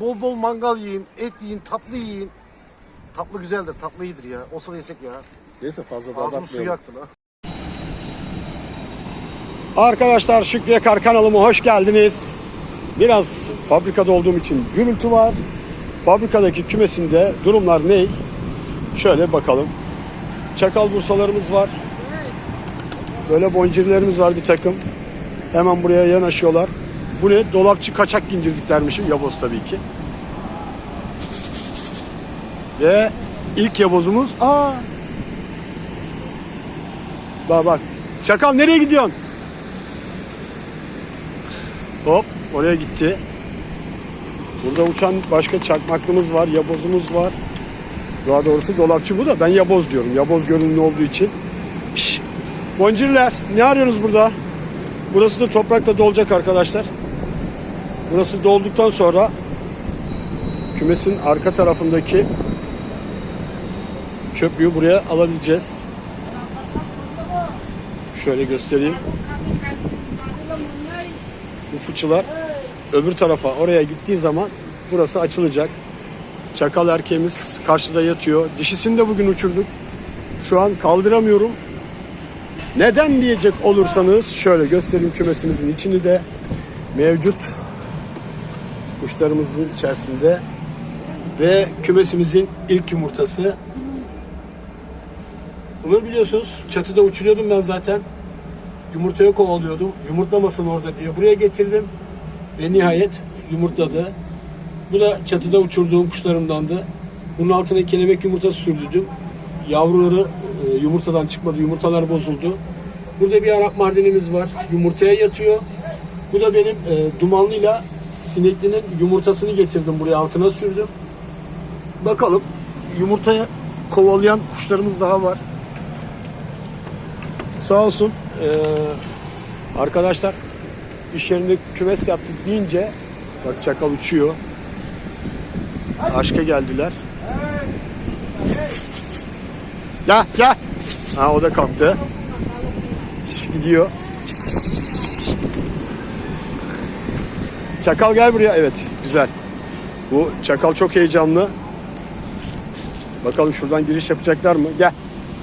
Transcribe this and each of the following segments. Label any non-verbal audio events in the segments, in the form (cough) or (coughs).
Bol bol mangal yiyin, et yiyin, tatlı yiyin. Tatlı güzeldir, tatlı iyidir ya. Olsa da yesek ya. Neyse fazla da Ağzımın suyu abartmayalım. yaktı lan. Arkadaşlar Şükrü Yakar kanalıma hoş geldiniz. Biraz fabrikada olduğum için gürültü var. Fabrikadaki kümesimde durumlar ne? Şöyle bakalım. Çakal bursalarımız var. Böyle boncirlerimiz var bir takım. Hemen buraya yanaşıyorlar. Bu ne? Dolapçı kaçak gincirdik Yavoz tabii ki. Ve ilk yavozumuz aa. Bak bak. Çakal nereye gidiyorsun? Hop oraya gitti. Burada uçan başka çakmaklımız var, yabozumuz var. Daha doğrusu dolapçı bu da ben yaboz diyorum. Yaboz görünümlü olduğu için. Şş, boncirler ne arıyorsunuz burada? Burası da toprakla dolacak arkadaşlar. Burası dolduktan sonra kümesin arka tarafındaki çöplüğü buraya alabileceğiz. Şöyle göstereyim. Bu fıçılar öbür tarafa oraya gittiği zaman burası açılacak. Çakal erkeğimiz karşıda yatıyor. Dişisini de bugün uçurduk. Şu an kaldıramıyorum. Neden diyecek olursanız şöyle göstereyim kümesimizin içini de mevcut kuşlarımızın içerisinde ve kümesimizin ilk yumurtası. Bunu biliyorsunuz çatıda uçuruyordum ben zaten. Yumurtaya kovalıyordum. Yumurtlamasın orada diye buraya getirdim. Ve nihayet yumurtladı. Bu da çatıda uçurduğum kuşlarımdandı. Bunun altına kelebek yumurtası sürdürdüm. Yavruları e, yumurtadan çıkmadı. Yumurtalar bozuldu. Burada bir Arap mardinimiz var. Yumurtaya yatıyor. Bu da benim e, dumanlıyla sineklinin yumurtasını getirdim buraya altına sürdüm. Bakalım yumurtaya kovalayan kuşlarımız daha var. Sağ olsun eee, arkadaşlar iş yerinde kümes yaptık deyince bak çakal uçuyor. Aşka geldiler. Ya ya. Ha o da kalktı. Gidiyor. Çakal gel buraya. Evet güzel. Bu çakal çok heyecanlı. Bakalım şuradan giriş yapacaklar mı? Gel.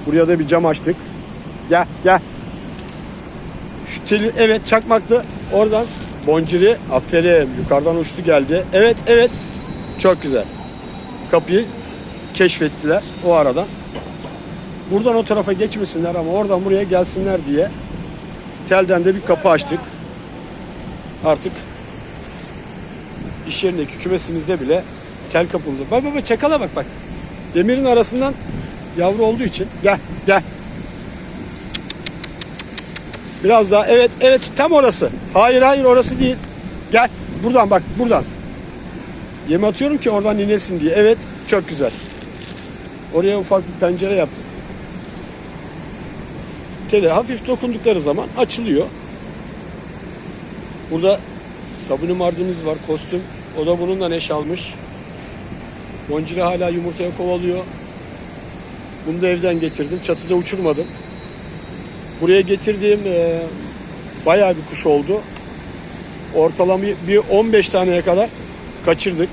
Buraya da bir cam açtık. Gel gel. Şu teli evet çakmaklı. Oradan bonciri aferin yukarıdan uçtu geldi. Evet evet. Çok güzel. Kapıyı keşfettiler o aradan. Buradan o tarafa geçmesinler ama oradan buraya gelsinler diye telden de bir kapı açtık. Artık iş yerindeki kümesimizde bile tel kapımızda. Bak bak çakala bak bak. Demirin arasından yavru olduğu için gel gel. Biraz daha evet evet tam orası. Hayır hayır orası değil. Gel buradan bak buradan. Yem atıyorum ki oradan inesin diye. Evet çok güzel. Oraya ufak bir pencere yaptık. Tele hafif dokundukları zaman açılıyor. Burada sabuni mardinimiz var kostüm. O da bununla neş almış. Bonciri hala yumurtaya kovalıyor. Bunu da evden getirdim. Çatıda uçurmadım. Buraya getirdiğim e, bayağı bir kuş oldu. Ortalama bir 15 taneye kadar kaçırdık.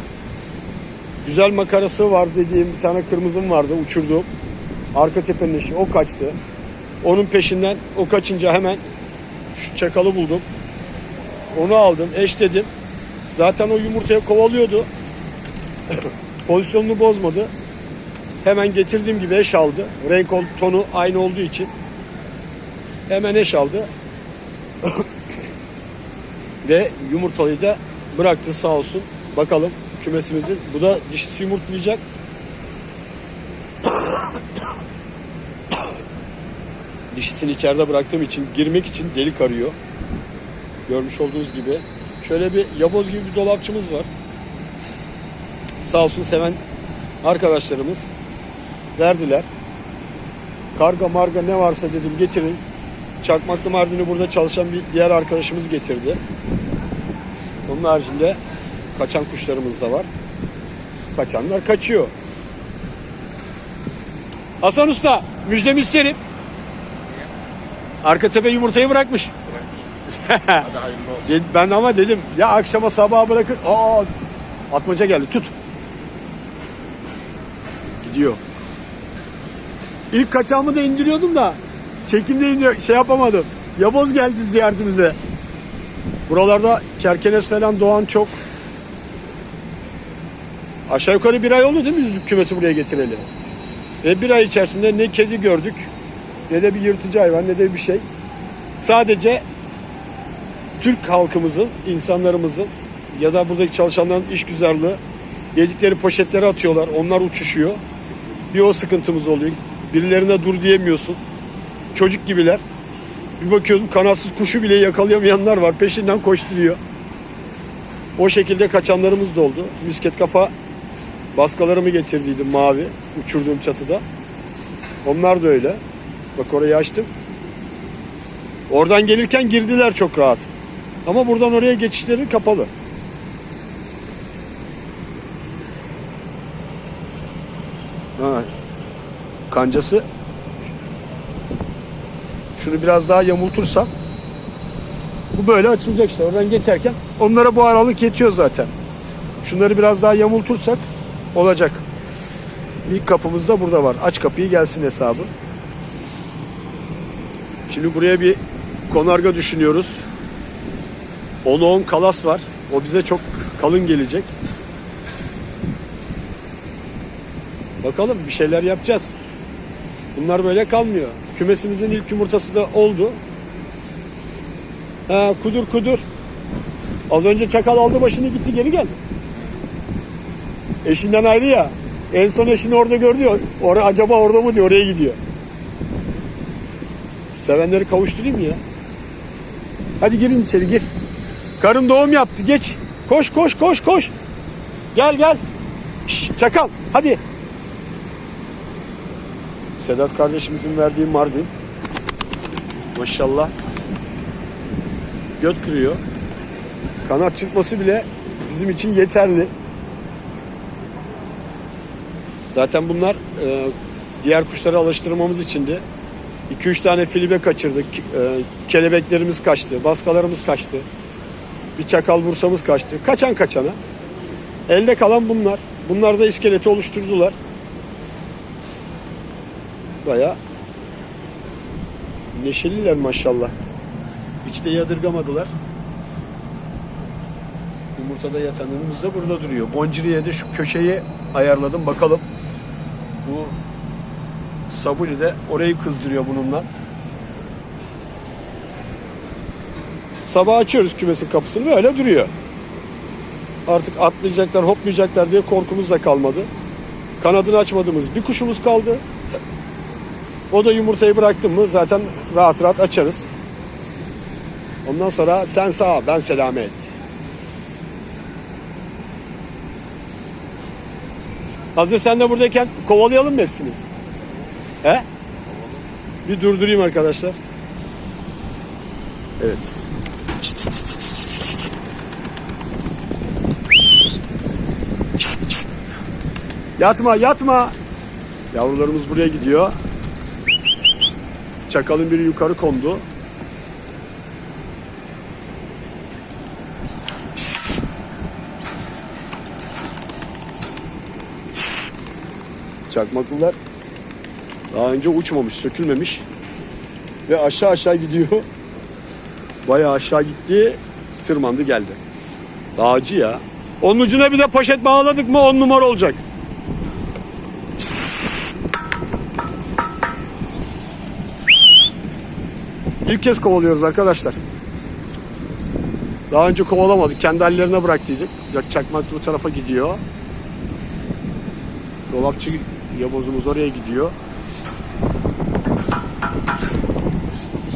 Güzel makarası var dediğim bir tane kırmızım vardı uçurduğum. Arka tepenin eşi o kaçtı. Onun peşinden o kaçınca hemen şu çakalı buldum. Onu aldım, eşledim. Zaten o yumurtaya kovalıyordu. (coughs) Pozisyonunu bozmadı. Hemen getirdiğim gibi eş aldı. Renk tonu aynı olduğu için. Hemen eş aldı. (coughs) Ve yumurtalıyı da bıraktı sağ olsun. Bakalım kümesimizin. Bu da dişisi yumurtlayacak. (coughs) Dişisini içeride bıraktığım için girmek için delik arıyor. Görmüş olduğunuz gibi. Şöyle bir yaboz gibi bir dolapçımız var. sağ olsun seven arkadaşlarımız verdiler. Karga marga ne varsa dedim getirin. Çakmaklı Mardin'i burada çalışan bir diğer arkadaşımız getirdi. Onun haricinde kaçan kuşlarımız da var. Kaçanlar kaçıyor. Hasan Usta müjdemi isterim. Arka tepe yumurtayı bırakmış. Hadi hayırlı olsun. Ben ama dedim ya akşama sabaha bırakır. Aa atmaca geldi tut. Gidiyor. İlk kaçağımı da indiriyordum da çekimde indiriyor, şey yapamadım. Yaboz geldi ziyaretimize. Buralarda kerkenes falan doğan çok. Aşağı yukarı bir ay oldu değil mi biz kümesi buraya getireli? Ve bir ay içerisinde ne kedi gördük ne de bir yırtıcı hayvan ne de bir şey. Sadece Türk halkımızın, insanlarımızın ya da buradaki çalışanların işgüzarlığı yedikleri poşetleri atıyorlar. Onlar uçuşuyor. Bir o sıkıntımız oluyor. Birilerine dur diyemiyorsun. Çocuk gibiler. Bir bakıyorum kanatsız kuşu bile yakalayamayanlar var. Peşinden koşturuyor. O şekilde kaçanlarımız da oldu. Misket kafa baskalarımı getirdiydim mavi. Uçurduğum çatıda. Onlar da öyle. Bak orayı açtım. Oradan gelirken girdiler çok rahat. Ama buradan oraya geçişleri kapalı. Ha, kancası şunu biraz daha yamultursam bu böyle açılacak işte. Oradan geçerken onlara bu aralık yetiyor zaten. Şunları biraz daha yamultursak olacak. İlk kapımız da burada var. Aç kapıyı gelsin hesabı. Şimdi buraya bir konarga düşünüyoruz. 10 10 kalas var. O bize çok kalın gelecek. Bakalım bir şeyler yapacağız. Bunlar böyle kalmıyor. Kümesimizin ilk yumurtası da oldu. Ha, kudur kudur. Az önce çakal aldı başını gitti geri gel. Eşinden ayrı ya. En son eşini orada gördü ya. Orada, acaba orada mı diyor oraya gidiyor. Sevenleri kavuşturayım ya? Hadi girin içeri gir. Karın doğum yaptı geç. Koş koş koş koş. Gel gel. Şş, çakal hadi. Sedat kardeşimizin verdiği Mardin. Maşallah. Göt kırıyor. Kanat çıkması bile bizim için yeterli. Zaten bunlar e, diğer kuşları alıştırmamız içindi. 2-3 tane filibe kaçırdık. E, kelebeklerimiz kaçtı. Baskalarımız kaçtı. Bir çakal bursamız kaçtı. Kaçan kaçana. Elde kalan bunlar. Bunlar da iskeleti oluşturdular. Baya neşeliler maşallah. Hiç de yadırgamadılar. Yumurtada yatanımız da burada duruyor. Bonciriye de şu köşeyi ayarladım. Bakalım. Bu Sabuni de orayı kızdırıyor bununla. Sabah açıyoruz kümesin kapısını böyle duruyor. Artık atlayacaklar, hoplayacaklar diye korkumuz da kalmadı. Kanadını açmadığımız bir kuşumuz kaldı. O da yumurtayı bıraktım mı zaten rahat rahat açarız. Ondan sonra sen sağ ben selamet. Hazır sen de buradayken kovalayalım mı hepsini? He? Bir durdurayım arkadaşlar. Evet. Yatma yatma. Yavrularımız buraya gidiyor. Çakalın biri yukarı kondu. Çakmaklılar daha önce uçmamış, sökülmemiş. Ve aşağı aşağı gidiyor. Bayağı aşağı gitti. Tırmandı geldi. Dağcı ya. Onun ucuna bir de poşet bağladık mı on numara olacak. İlk kez kovalıyoruz arkadaşlar. Daha önce kovalamadık. Kendi hallerine bıraktıydık. Çakmak bu tarafa gidiyor. Dolapçı yabozumuz oraya gidiyor.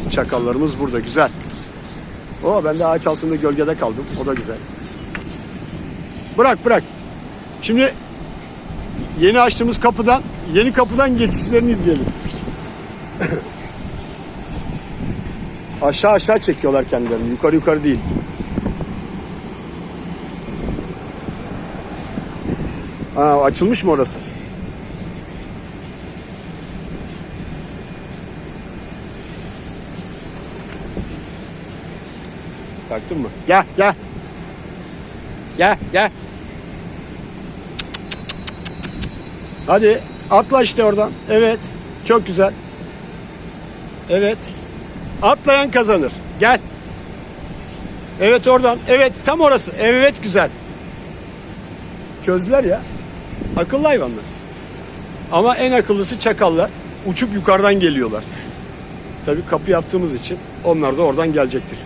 Çakallarımız burada. Güzel. O ben de ağaç altında gölgede kaldım. O da güzel. Bırak bırak. Şimdi yeni açtığımız kapıdan yeni kapıdan geçişlerini izleyelim. (coughs) aşağı aşağı çekiyorlar kendilerini. Yukarı yukarı değil. Aa, açılmış mı orası? Taktın mı? Gel gel. Gel gel. Hadi atla işte oradan. Evet. Çok güzel. Evet. Atlayan kazanır. Gel. Evet oradan. Evet tam orası. Evet güzel. Çözdüler ya. Akıllı hayvanlar. Ama en akıllısı çakallar. Uçup yukarıdan geliyorlar. Tabii kapı yaptığımız için onlar da oradan gelecektir.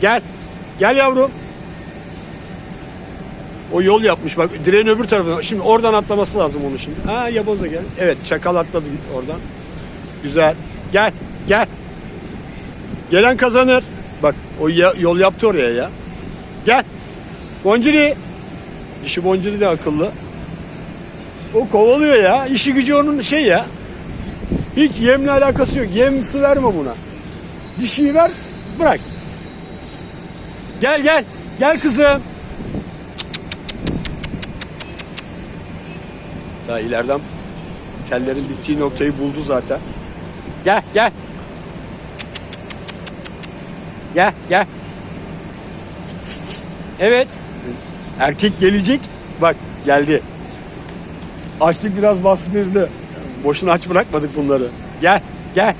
Gel. Gel yavrum. O yol yapmış bak direğin öbür tarafına. Şimdi oradan atlaması lazım onu şimdi. Ha yaboza gel. Evet çakal atladı oradan. Güzel. Gel. Gel. Gelen kazanır. Bak o ya- yol yaptı oraya ya. Gel. Boncili. Dişi Boncili de akıllı. O kovalıyor ya. İşi gücü onun şey ya. Hiç yemle alakası yok. Yem su verme buna. Dişiyi ver bırak. Gel gel. Gel kızım. Daha ileriden tellerin bittiği noktayı buldu zaten. Gel gel. Gel gel. Evet. Erkek gelecek. Bak geldi. Açlık biraz bastırdı. Boşuna aç bırakmadık bunları. Gel gel.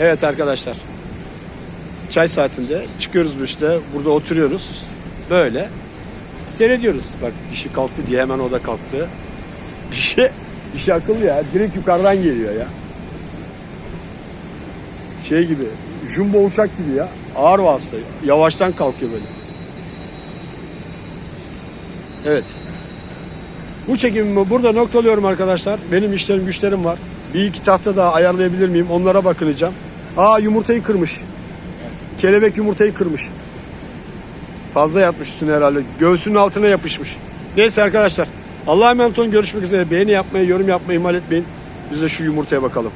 Evet arkadaşlar. Çay saatinde çıkıyoruz bu işte. Burada oturuyoruz. Böyle seyrediyoruz. Bak dişi kalktı diye hemen o da kalktı. (laughs) Dişi, dişi akıllı ya. Direkt yukarıdan geliyor ya. Şey gibi. Jumbo uçak gibi ya. Ağır vasıta. Yavaştan kalkıyor böyle. Evet. Bu çekimimi burada noktalıyorum arkadaşlar. Benim işlerim güçlerim var. Bir iki tahta daha ayarlayabilir miyim? Onlara bakınacağım. Aa yumurtayı kırmış. Kelebek yumurtayı kırmış. Fazla yatmış üstüne herhalde. Göğsünün altına yapışmış. Neyse arkadaşlar. Allah'a emanet olun. Görüşmek üzere. Beğeni yapmayı, yorum yapmayı ihmal etmeyin. Biz de şu yumurtaya bakalım.